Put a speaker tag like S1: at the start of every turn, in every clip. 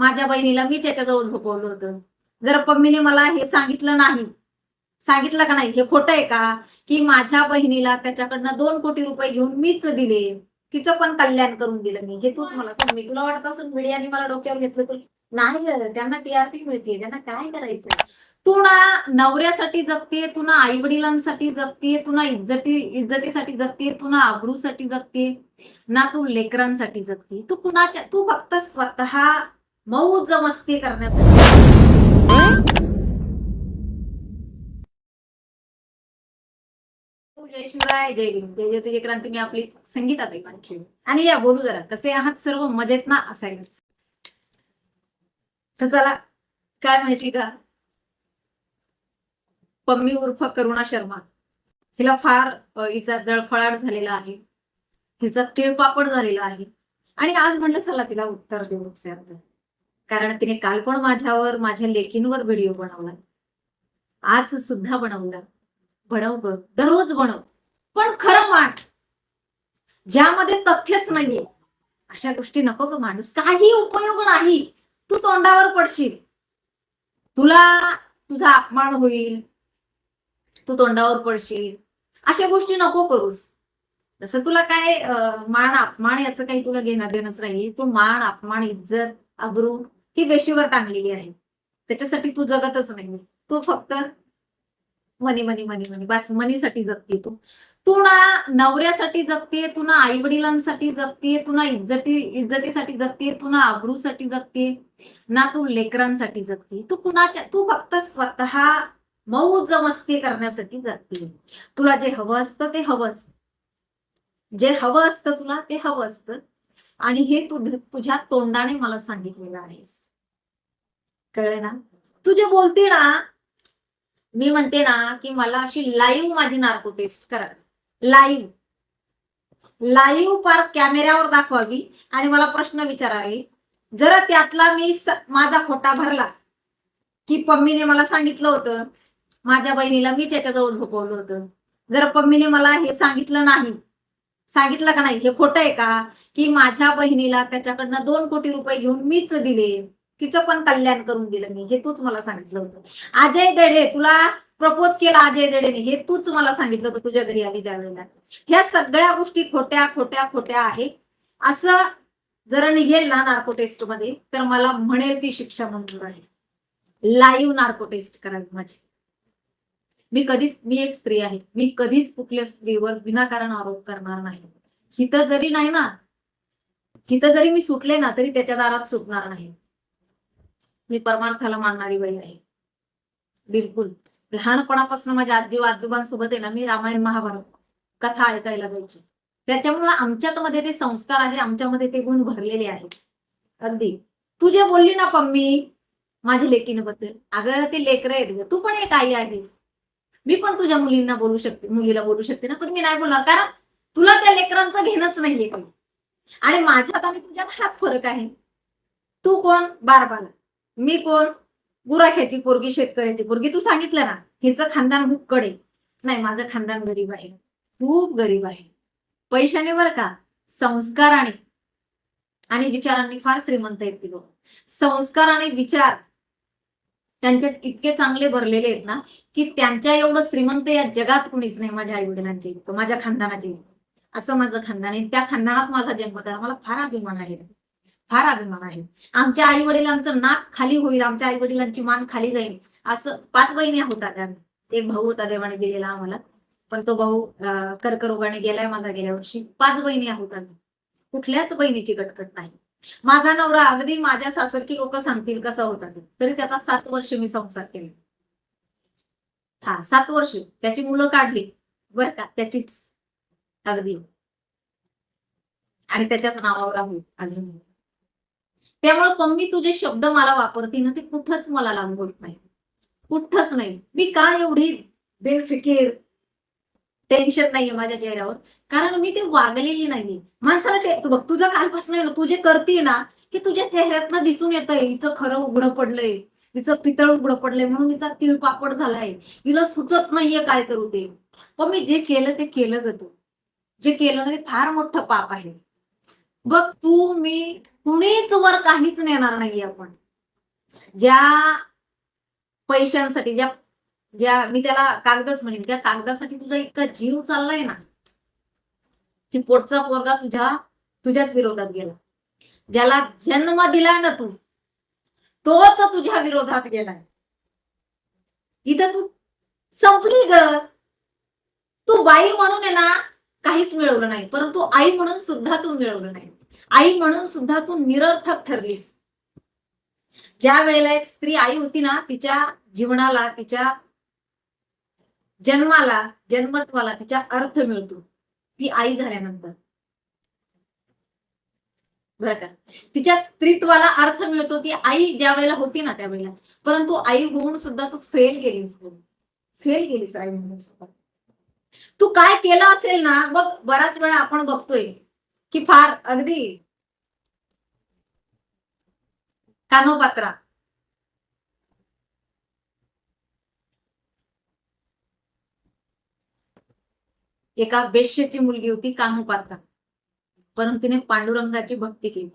S1: माझ्या बहिणीला मी त्याच्याजवळ झोपवलं होतं. जर पम्मीने मला हे सांगितलं नाही सांगितलं का नाही? हे खोटं आहे का? की माझ्या बहिणीला त्याच्याकडनं दोन कोटी रुपये घेऊन मीच दिले. तिचं पण कल्याण करून दिलं मी. हे तूच मला सांग. मी तुला वाटत असेल मीडियाने मला डोक्यावर घेतलं तर नाही त्यांना टीआरपी मिळते त्यांना काय करायचं तू ना नवऱ्यासाठी जगते तू ना आई वडिलांसाठी जगते तू ना इज्जती इज्जतीसाठी जगते तू ना आबरूसाठी जगते ना तू लेकरांसाठी जगते तू कुणाच्या तू फक्त स्वतः मौज मस्ती करण्यासाठी. जय शिवराय जय भीम. जय ज्योती जय क्रांती मी आपली संगीतात आहे आणखी. आणि या बोलू जरा कसे आहात सर्व? मजेत ना? असायलाच. तर चला काय माहिती का? पम्मी उर्फ करुणा शर्मा. हिला फार हिचा जळफळाट झालेला आहे. हिचा तिळपापड झालेला आहे. आणि आज म्हणलं चला तिला उत्तर देऊच सर कारण तिने काल पण माझ्यावर माझ्या लेकींवर व्हिडिओ बनवला. आज सुद्धा बनवला. बनव ग. दररोज बनव. पण खरं मान. ज्यामध्ये तथ्यच नाहीये. अशा गोष्टी नको ग माणूस. काही उपयोग नाही. तू तोंडावर पडशील. तुला तुझा अपमान होईल. तू तोंडावर पडशील. अशा गोष्टी नको करूस. जसं तुला काय मान अपमान याचं काही तुला घेणं देणंच नाही तू मान अपमान इज्जत अब्रू ही वेशीवर टांगलेली आहे. त्याच्यासाठी तू जगतच नाही तू फक्त मनी मनी मनी मनी बस मनीसाठी जगते तू. तू ना नवऱ्यासाठी जगते तू ना आई वडिलांसाठी जगते तू ना इज्जती इज्जतीसाठी जगते तू ना आबरूसाठी जगते ना तू लेकरांसाठी जगते तू कुणाच्या तू फक्त स्वतः मौज मस्ती करण्यासाठी जगते तुला जे हवं असतं ते हवं असतं. जे हवं असतं तुला ते हवं असतं. आणि हे तू तुझ्या तोंडाने मला सांगितलेलं आहेस कळलं ना? तू जे बोलते ना मी म्हणते ना की मला अशी लाईव्ह माझी नार्को टेस्ट करा. लाईव्ह लाईव्ह पार कॅमेऱ्यावर दाखवावी आणि मला प्रश्न विचारावे. जर त्यातला मी माझा खोटा भरला की पम्मीने मला सांगितलं होतं माझ्या बहिणीला मी त्याच्याजवळ झोपवलं होतं. जर पम्मीने मला हे सांगितलं नाही सांगितलं का नाही? हे खोटं आहे का? की माझ्या बहिणीला त्याच्याकडनं दोन कोटी रुपये घेऊन मीच दिले. तिचं पण कल्याण करून दिलं मी हे तूच मला सांगितलं होतं. अजय देडे तुला प्रपोज केला अजय देडेने हे तूच मला सांगितलं होतं तुझ्या घरी आली त्यावेळेला. ह्या सगळ्या गोष्टी खोट्या खोट्या खोट्या आहे असं जर निघेल ना नार्को टेस्टमध्ये तर मला म्हणेल ती शिक्षा मंजूर आहे. लाईव्ह नार्को टेस्ट करावी माझी. मी कधीच मी एक स्त्री आहे. मी कधीच कुठल्या स्त्रीवर विनाकारण आरोप करणार नाही. हिथं जरी नाही ना हिथं जरी मी सुटले ना तरी त्याच्या दारात सुटणार नाही. मी परमार्थाला मानणारी बाई आहे. बिलकुल. लहानपणापासून माझ्या आजी आजोबांसोबत आहे ना मी रामायण महाभारत कथा ऐकायला जायची. त्याच्यामुळे आमच्यात मध्ये ते संस्कार आहे आमच्यामध्ये ते गुण भरलेले आहेत. अगदी. तू जे बोलली ना पम्मी माझ्या लेकीनबद्दल अगं ते लेकर आहेत ग. तू पण एक आई आहेस. मी पण तुझ्या मुलींना बोलू शकते मुलीला बोलू शकते ना पण मी नाही बोलणार. कारण तुला त्या लेकरांचं घेणंच नाहीये काही. आणि माझ्यात आणि तुझ्यात हाच फरक आहे. तू कोण? बारबाला. मी कोण? गुराख्याची पोरगी शेतकऱ्याची पोरगी. तू सांगितलं ना हिचं खानदान खूप कडे. नाही माझं खानदान गरीब आहे. खूप गरीब आहे. पैशाने बर का संस्काराने. आणि विचारांनी फार श्रीमंत आहेत ती लोक. संस्कार आणि विचार. त्यांच्यात इतके चांगले भरलेले आहेत ना की त्यांच्या एवढं श्रीमंत या जगात कुणीच नाही माझ्या आई वडिलांचे इतकं माझ्या खानदानाचे. इतकं असं माझं खानदान आहे. त्या खानदानात माझा जन्म झाला. मला फार अभिमान आहे. फार अभिमान आहे. आमच्या आई वडिलांचं नाक खाली होईल आमच्या आई वडिलांची मान खाली जाईल असं पाच बहिणी होता त्या एक भाऊ होता देवाने दिलेला आम्हाला पण तो भाऊ कर्करोगाने गेलाय माझा गेल्या वर्षी. पाच बहिणी आहोत आम्ही. कुठल्याच बहिणीची कटकट नाही. माझा नवरा अगदी माझ्या सासरची लोक सांगतील कसा होता ते. तरी त्याचा सात वर्ष मी संसार केला. हा सात वर्ष. त्याची मुलं काढली. बर का? त्याचीच. अगदी. आणि त्याच्याच नावावर आहे अजून त्यामुळे पम्मी तुझे शब्द मला वापरते ना ते कुठंच मला लागवत नाही. कुठंच नाही. मी का एवढी बेफिकीर? टेन्शन नाहीये माझ्या चेहऱ्यावर. कारण मी ते वागलेली नाहीये. माणसाला ते- तू बघ तुझं कालपासून ना तू जे करते ना की तुझ्या चेहऱ्यातनं दिसून येतंय. हिचं खरं उघडं पडलंय. हिचं पितळ उघडं पडलंय. म्हणून हिचा तिळपापड झालाय. हिला सुचत नाहीये काय करू ते. पण मी जे केलं ते केलं ग तू. जे केलं ना ते फार मोठं पाप आहे. बघ तू मी कुणीच वर काहीच नेणार नाही आपण. ज्या पैशांसाठी ज्या ज्या मी त्याला कागदच म्हणेन त्या कागदासाठी तुझा इतका जीव चाललाय ना की पोटचा पोरगा तुझ्या तुझ्याच विरोधात गेला. ज्याला जन्म दिलाय ना तू तोच तुझ्या विरोधात गेलाय. इथं तू संपली ग. तू बाई म्हणून आहे ना काहीच मिळवलं नाही. परंतु आई म्हणून सुद्धा तू मिळवलं नाही. आई म्हणून सुद्धा तू निरर्थक ठरलीस. ज्या वेळेला एक स्त्री आई होती ना तिच्या जीवनाला तिच्या जन्माला जन्मत्वाला तिच्या अर्थ मिळतो. ती आई झाल्यानंतर. बरं का? तिच्या स्त्रीत्वाला अर्थ मिळतो ती आई ज्या वेळेला होती ना त्यावेळेला. परंतु आई होऊन सुद्धा तू फेल गेलीस फेल गेलीस आई म्हणून. सुद्धा तू काय केलं असेल ना बघ बराच वेळा आपण बघतोय की फार अगदी कानोपात्रा. एका वेश्येची मुलगी होती कानोपात्रा. परंतु तिने पांडुरंगाची भक्ती केली.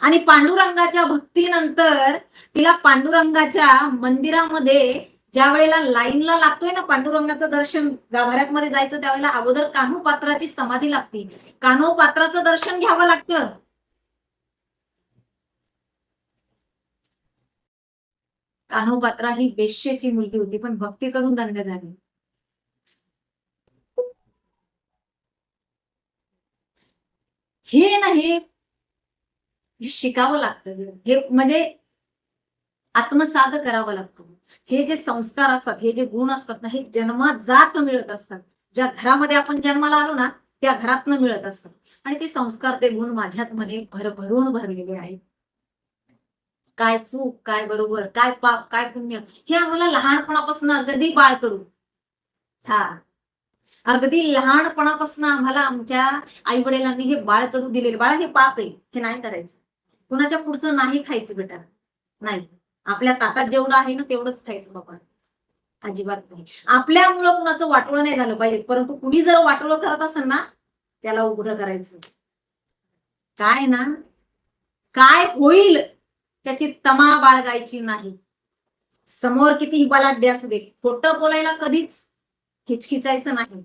S1: आणि पांडुरंगाच्या भक्तीनंतर तिला पांडुरंगाच्या मंदिरामध्ये ज्या वेळेला लाईनला लागतोय ना पांडुरंगाचं दर्शन गाभाऱ्यात मध्ये जायचं त्यावेळेला अगोदर कान्होपात्राची समाधी लागते. कान्होपात्राचं दर्शन घ्यावं लागतं. कान्होपात्रा ही वेश्येची मुलगी होती पण भक्ती करून दंड झाली. हे ना हे हे शिकावं लागतं. हे म्हणजे आत्मसाध करावं लागतं. हे जे संस्कार असतात हे जे गुण असतात ना हे जन्मात मिळत असतात. ज्या घरामध्ये आपण जन्माला आलो ना त्या घरातनं मिळत असतात. आणि ते संस्कार ते गुण माझ्यात मध्ये भरभरून भरलेले आहेत. काय चूक काय बरोबर काय पाप काय पुण्य हे आम्हाला लहानपणापासून अगदी बाळकडू हा. अगदी लहानपणापासून आम्हाला आमच्या आई वडिलांनी हे बाळकडू दिलेले. बाळा हे पाप आहे. हे नाही करायचं. कुणाच्या पुढचं नाही खायचं बेटा. नाही. आपल्या तातात जेवढं आहे ना तेवढंच खायचं बाबा. अजिबात नाही. आपल्यामुळं कुणाचं वाटोळं नाही झालं पाहिजे. परंतु कुणी जर वाटोळं करत असेल ना त्याला उघडं करायचं. काय ना? काय होईल त्याची तमा बाळगायची नाही. समोर किती बलाढ्य असू दे खोटं बोलायला कधीच हिचकिचायचं नाही.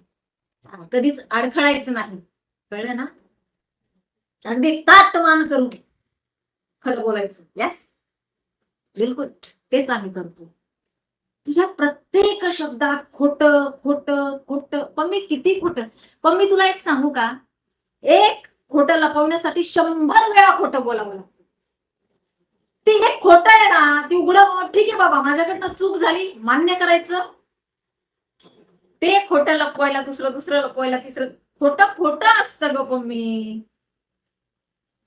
S1: कधीच अडखळायचं नाही. कळलं ना? अगदी ताट मान करू खरं बोलायचं. यस बिलकुल तेच आम्ही करतो. तुझ्या प्रत्येक शब्दात खोट खोट खोट पण मी किती खोट. पण मी तुला एक सांगू का? एक खोट लपवण्यासाठी शंभर वेळा खोटं बोलावं लागतं. ते हे खोट आहे ना ती उघड ठीक आहे बाबा माझ्याकडनं चूक झाली मान्य करायचं. ते खोटं लपवायला दुसरं दुसरं लपवायला तिसरं खोटं खोटं असतं ग मी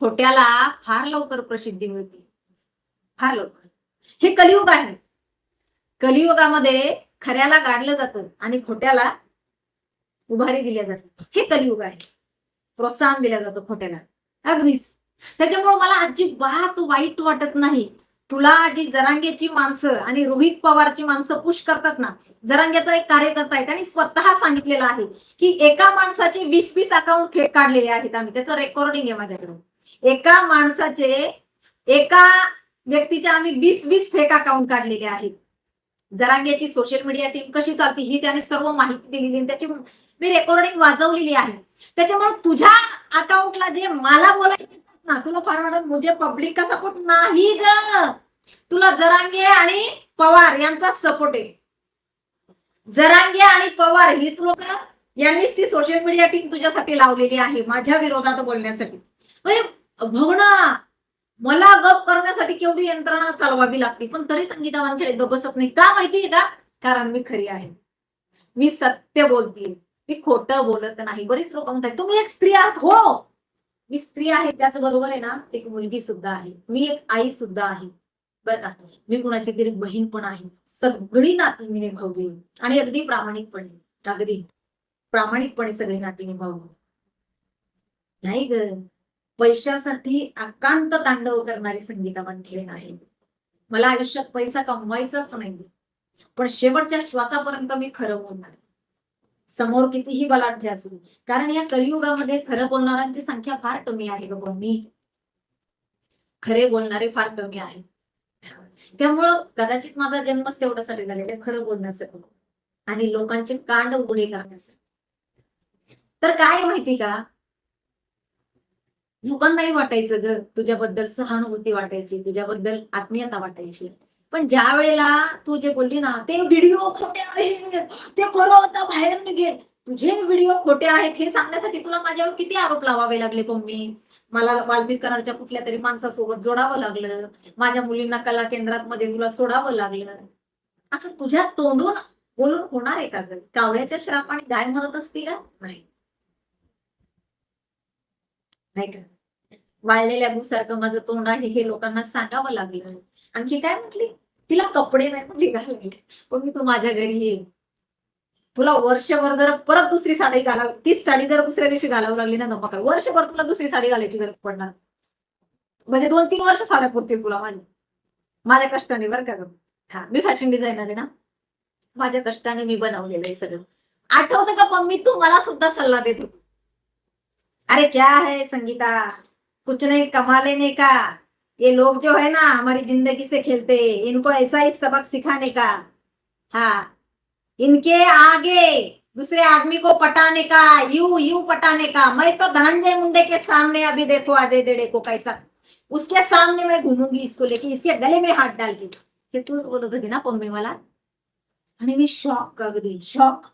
S1: खोट्याला फार लवकर प्रसिद्धी मिळते. फार लवकर. हे कलियुग आहे. कलियुगामध्ये खऱ्याला गाडलं जातं आणि खोट्याला उभारी दिल्या जाते हे कलियुग आहे. प्रोत्साहन दिलं जातं खोट्याला. अगदीच. त्याच्यामुळे मला अजिबात वाईट वाटत नाही. तुला जी जरांगेची माणसं आणि रोहित पवारची माणसं पुश करतात ना जरांगेचा एक कार्यकर्ता आहे त्यांनी स्वतः सांगितलेलं आहे की एका माणसाचे वीस वीस अकाउंट काढलेले आहेत आम्ही. त्याचं रेकॉर्डिंग आहे माझ्याकडे एका माणसाचे एका व्यक्तीच्या आम्ही वीस वीस फेक अकाउंट काढलेले आहेत. जरांगेची सोशल मीडिया टीम कशी चालते ही त्याने सर्व माहिती दिलेली त्याची मी रेकॉर्डिंग वाजवलेली आहे. त्याच्यामुळे तुझ्या अकाउंटला जे मला बोलायचं ना तुला फार वाटत म्हणजे पब्लिक का सपोर्ट नाही ग. तुला जरांगे आणि पवार यांचा सपोर्ट आहे. जरांगे आणि पवार हीच लोक यांनीच ती सोशल मीडिया टीम तुझ्यासाठी लावलेली आहे माझ्या विरोधात बोलण्यासाठी. म्हणजे भवना मला गप करण्यासाठी केवढी यंत्रणा चालवावी लागते? पण तरी संगीता वानखेडे गप बसत नाही. का माहितीये का? कारण मी खरी आहे. मी सत्य बोलतीये मी खोटं बोलत नाही. बरीच लोक म्हणतात तुम्ही एक स्त्री आहात. हो. मी स्त्री आहे त्याच बरोबर आहे ना? एक मुलगी सुद्धा आहे. मी एक आई सुद्धा आहे. बरं का? मी कुणाची तरी बहीण पण आहे. सगळी नाती मी निभावली. आणि अगदी प्रामाणिकपणे. अगदी. प्रामाणिकपणे सगळी नाती निभावली. नाही ग. पैशासाठी आकांत तांडव करणारी संगीता वानखेडे आहे. मला आयुष्यात पैसा कमवायचाच नाही पण शेवटच्या श्वासापर्यंत मी खरं बोलणार. समोर कितीही बलाढ्य असू कारण या कलियुगामध्ये खरं बोलणाऱ्यांची संख्या फार कमी आहे बाबा मी खरे बोलणारे फार कमी आहे. त्यामुळं कदाचित माझा जन्मच तेवढ्यासाठी झालेला खरं बोलण्यासाठी. आणि लोकांचे कांड उघडे करण्यासाठी. तर काय माहिती का? लोकांनाही वाटायचं ग तुझ्याबद्दल सहानुभूती वाटायची तुझ्याबद्दल आत्मीयता वाटायची. पण ज्या वेळेला तू जे बोलली ना ते व्हिडिओ खोटे आहेत ते खरं होतं बाहेर निघेल. तुझे व्हिडिओ खोटे आहेत हे सांगण्यासाठी तुला माझ्यावर किती आरोप लावावे लागले मम्मी? मला वाल्मिकरांच्या कुठल्या तरी माणसासोबत जोडावं लागलं. माझ्या मुलींना कला केंद्रात मध्ये तुला सोडावं लागलं. असं तुझ्या तोंडून बोलून होणार आहे का ग? कावळ्याच्या श्रापाने गाय म्हणत असती का? नाही. नाही का? वाळलेल्या गुसारखं माझं तोंड आहे हे लोकांना सांगावं लागलं. आणखी काय म्हटली? तिला कपडे नाही म्हटली घालायला पण मी तू माझ्या घरी ये. तुला वर्षभर जर परत दुसरी साडी घालावी तीच साडी जर दुसऱ्या दिवशी घालावी लागली ना नका वर्षभर तुला दुसरी साडी घालायची गरज पडणार. म्हणजे दोन तीन वर्ष साड्या पुरतील तुला माझ्या. माझ्या कष्टाने बरं का ग? हा मी फॅशन डिझायनर आहे ना? माझ्या कष्टाने मी बनवलेलं आहे सगळं. आठवतं का पण मी तू मला सुद्धा सल्ला देत होती. अरे क्या है संगीता? कुछ नहीं कमा लेने का। ये लोग जो है ना, हमारी ज़िंदगी से खेलते इनको ऐसा ही सबक सिखाने का। हाँ। इनके आगे दूसरे आदमी को पटाने का, यू यू पटाने का। मैं तो धनंजय मुंडे के सामने अभी देखो अजय देड़े को कैसा। उसके सामने मैं घूमूँगी इसको लेके, इसके गले में हाथ डाल के। हे तूच बोलत होती ना पम्मी मला आणि मी शॉक अगदी शॉक।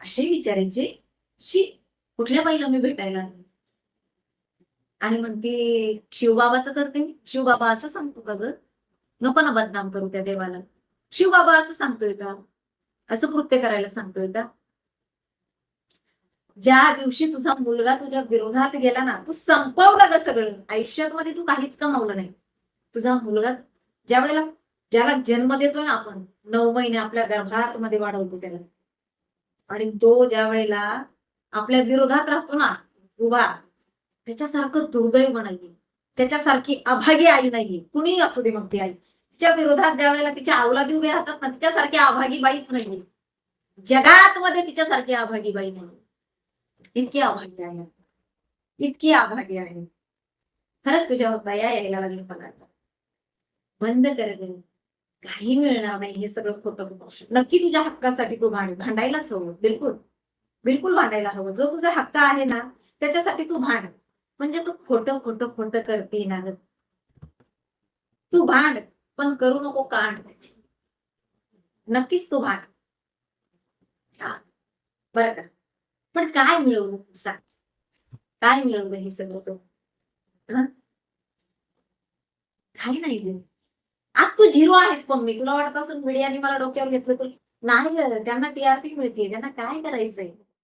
S1: असे विचारायचे शी कुठल्या बाईला मी भेटायला आले? आणि ते शिवबाबाचं करते मी. शिवबाबा असं सांगतो का ग? नको ना बदनाम करू त्या देवाला. शिवबाबा असं सांगतोय का? असं कृत्य करायला सांगतोय का? ज्या दिवशी तुझा मुलगा तुझ्या विरोधात गेला ना तू संपवलं ग सगळं. आयुष्यात मध्ये तू काहीच कमावलं नाही. तुझा मुलगा ज्या वेळेला ज्याला जन्म देतो ना आपण नऊ महिने आपल्या गर्भात मध्ये वाढवतो त्याला. आणि तो ज्या वेळेला आपल्या विरोधात राहतो ना उभा. त्याच्यासारखं दुर्दैव नाहीये. त्याच्यासारखी अभागी आई नाहीये. कुणीही असू दे मग ती आई. तिच्या विरोधात ज्या वेळेला तिच्या अवलादी उभे राहतात ना तिच्यासारखी अभागी बाईच नाहीये. जगात मध्ये तिच्यासारखी अभागी बाई नाही इतकी अभागी आहे. इतकी अभागी आहे. खरंच तुझ्या बाया यायला लागली मला आता. बंद कर काही मिळणार नाही हे सगळं खोटं नक्की तुझ्या हक्कासाठी तू भांड भांडायलाच हवं बिलकुल. बिलकुल भांडायला हवं. जो तुझा हक्क आहे ना त्याच्यासाठी तू भांड. म्हणजे तू खोटं खोटं खोटं करते ना तू भांड पण करू नको कांड. नक्कीच तू भांड. हा. बरं का. पण काय मिळवलं तू सांग काय मिळवलं हे सगळं तू? काही नाही आज तू झिरो आहेस पण मी. तुला वाटत असून मीडियाने मला डोक्यावर घेतलं तू नाही ग त्यांना टीआरपी मिळते त्यांना काय करायचंय?